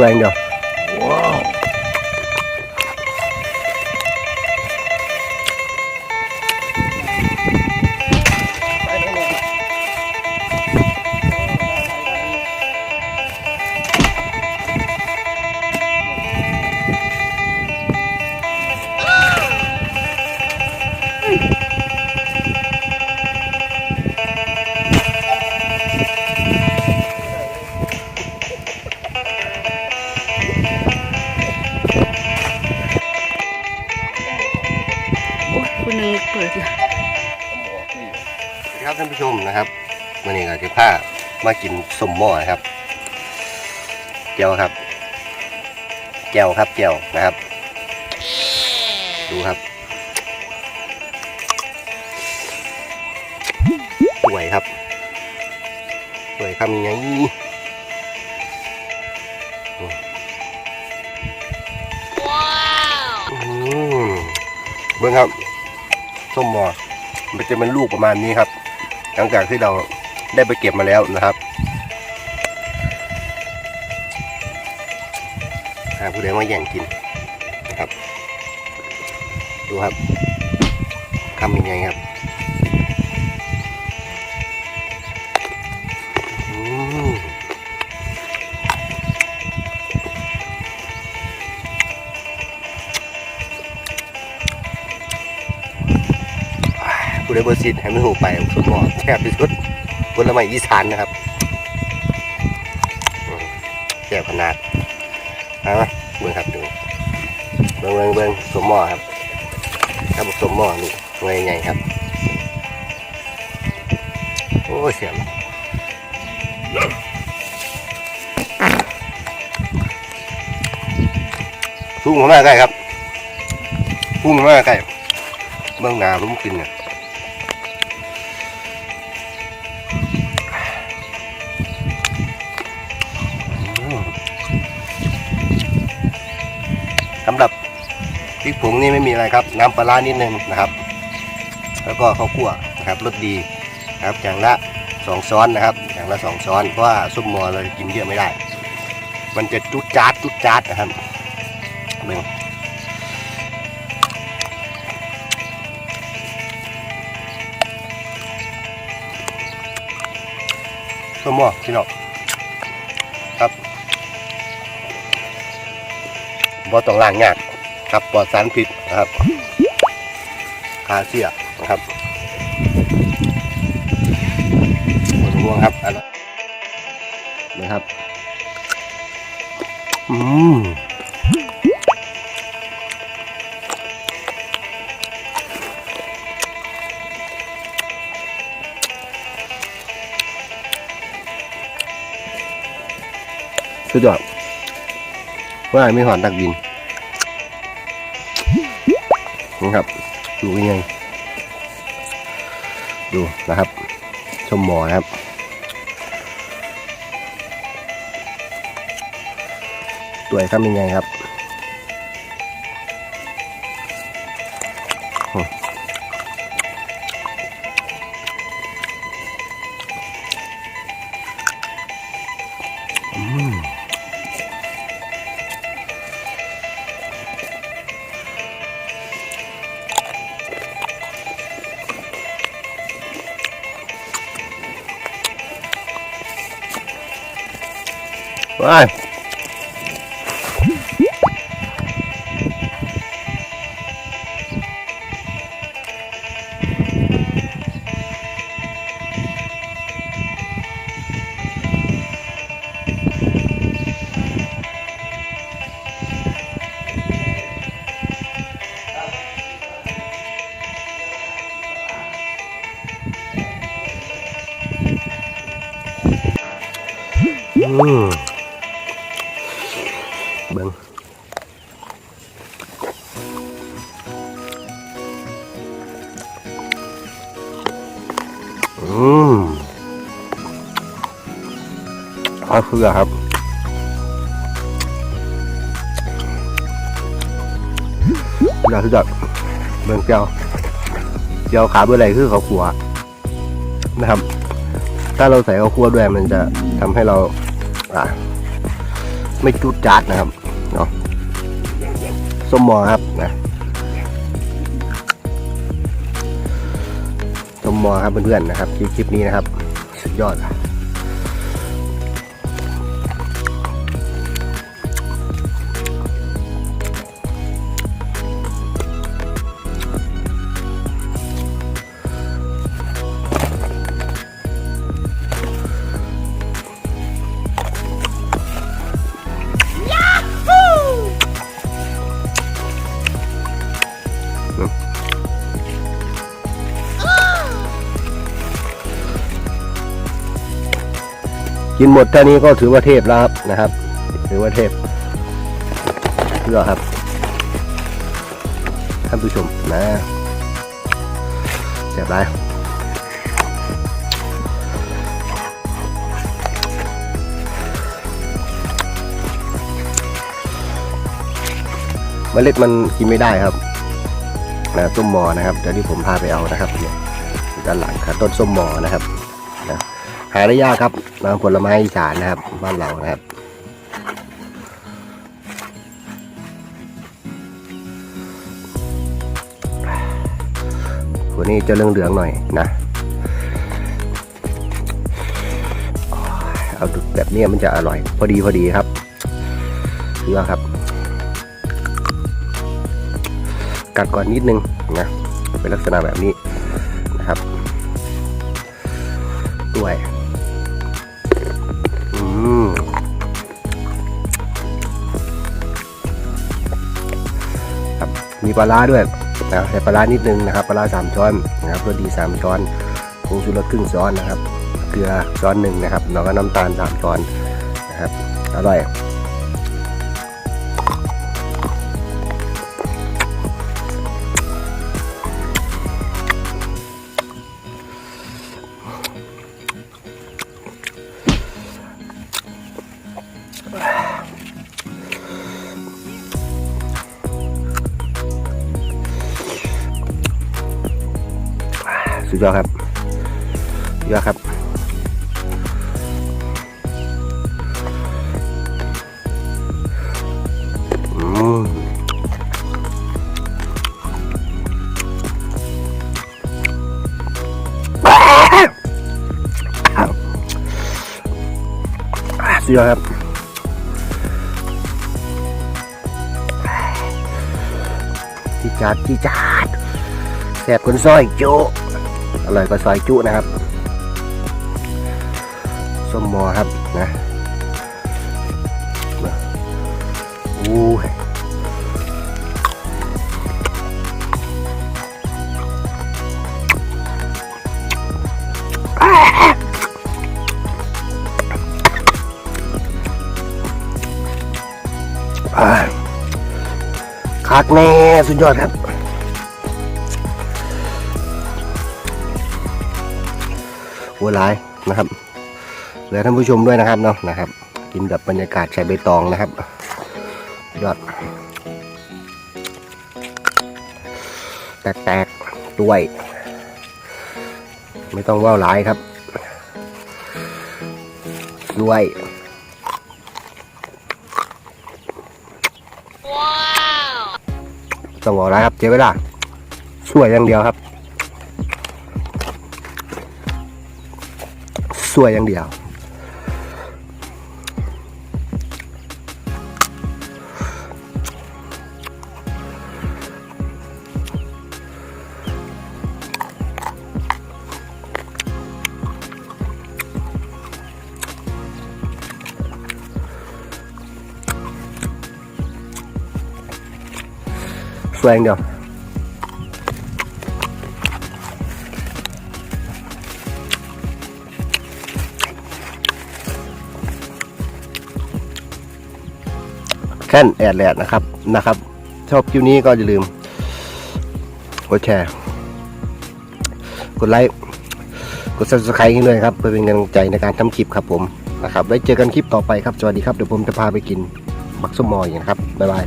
สว วันนี้เราจะพามากินสมหม้อนะครับแก้วครับแก้วครับแก้วนะครับ ดูครับสวยครับสวยคำยังไงอืมเบิ้งครับส้มหม้อมันจะเป็นลูกประมาณนี้ครับ หลังจากที่เรา ได้ไปเก็บมาแล้วนะครับหาผู้ใดมาแย่งกินนะครับ ดูครับคำยังไงครับอืมผู้ใดเบอร์ซิดให้มันหูไปสุดหมอแทบที่สุด ผลไม้อีสานนะครับอืมแซ่บขนาดเอาเบิ่งครับดูเบิ่งเบิ่งเบิ่งสมหม้อครับครับสมหม้อนี่เงยใหญ่ครับ โอ้ยเสียบพุ่งเข้ามาใกล้ครับพุ่งเข้ามาใกล้เบื้องหน้าผมกินเนี่ย พริกผงนี่ไม่มีอะไรครับ น้ำปลาร้านิดนึงนะครับ แล้วก็ข้าวคั่วนะครับรสดีนะครับอย่างละสองช้อนนะครับอย่างละสองช้อนเพราะว่าซุปหมอเรากินเยอะไม่ได้ มันจะจุดจาดจุดจาดนะครับเบ่งซุปหมอพี่น้องครับบ่ต้องล้างยาก ครับปลอดสารพิษนะครับคาเซียนะครับหมดห่วงครับอันนะครับอืมสุดยอดว่าไม่หอนตักดิน นะครับดูยังไงดูนะครับ ชมหมอนะครับ ตัวไอ้ครับยังไงครับ ไปอืม เบิ้งอืมข้าเฟือครับยอดสุดยอดเบิ่งเจียวเจียวขาเบื่อะไรคือเขาขัวนะครับ ถ้าเราใส่ข้าวคั่วด้วยมันจะทำให้เรา อ่า ไม่จุดจัดนะครับ ส้มหมอครับนะส้มหมอครับเพื่อนๆนะครับคลิปนี้นะครับ สุดยอด กินหมดเท่านี้ก็ถือว่าเทพแล้วครับนะครับ ถือว่าเทพเพื่อครับท่านผู้ชมนะเสียบไรเมล็ดมันกินไม่ได้ครับนะส้มหมอนะครับเดี๋ยวที่ผมพาไปเอานะครับเนี่ยด้านหลังครับต้นส้มหมอนะครับนะ หาได้ยากครับน้ำผลไม้อีสานนะครับ บ้านเรานะครับตัวนี้จะเรื่องเหลืองๆหน่อยนะเอาแบบนี้มันจะอร่อย พอดีพอดีครับเชื่อครับ กัดก่อนนิดนึงนะเป็นลักษณะแบบนี้ ลาร้าด้วยนะใส่ปลาร้านิดนึงนะครับปลาร้าสามช้อนนะครับรสดีสามช้อนผงชูรสครึ่งช้อนนะครับ เกลือช้อนหนึ่งนะครับแล้วก็น้ำตาลสามช้อนนะครับอร่อย สุดยอดครับสุดยอดครับอืมสุดยอดครับจีจัดจีจัดแสบคนซอยจุ อร่อยกว่าซอยจุนะครับส้มมอครับนะอู้ว่าคักแน่สุดยอดครับ วัวลายนะครับเหลือท่านผู้ชมด้วยนะครับเนาะนะครับ กินแบบบรรยากาศชายใบตองนะครับยอดแตกๆด้วย ไม่ต้องว่าวหลายครับ ด้วยต้องว่าวหลายครับเจ๊เวลาช่วยอย่างเดียวครับ สวยอย่างเดียวสวย แค่นแอดแลดนะครับนะครับ ชอบคลิปนี้ก็อย่าลืมกดแชร์ กดไลค์กด subscribe ให้ด้วยครับเพื่อเป็นกำลังใจในการทำคลิปครับผมนะครับไว้เจอกันคลิปต่อไปครับสวัสดีครับเดี๋ยวผมจะพาไปกินบักส้มมอยนะครับบ๊ายบาย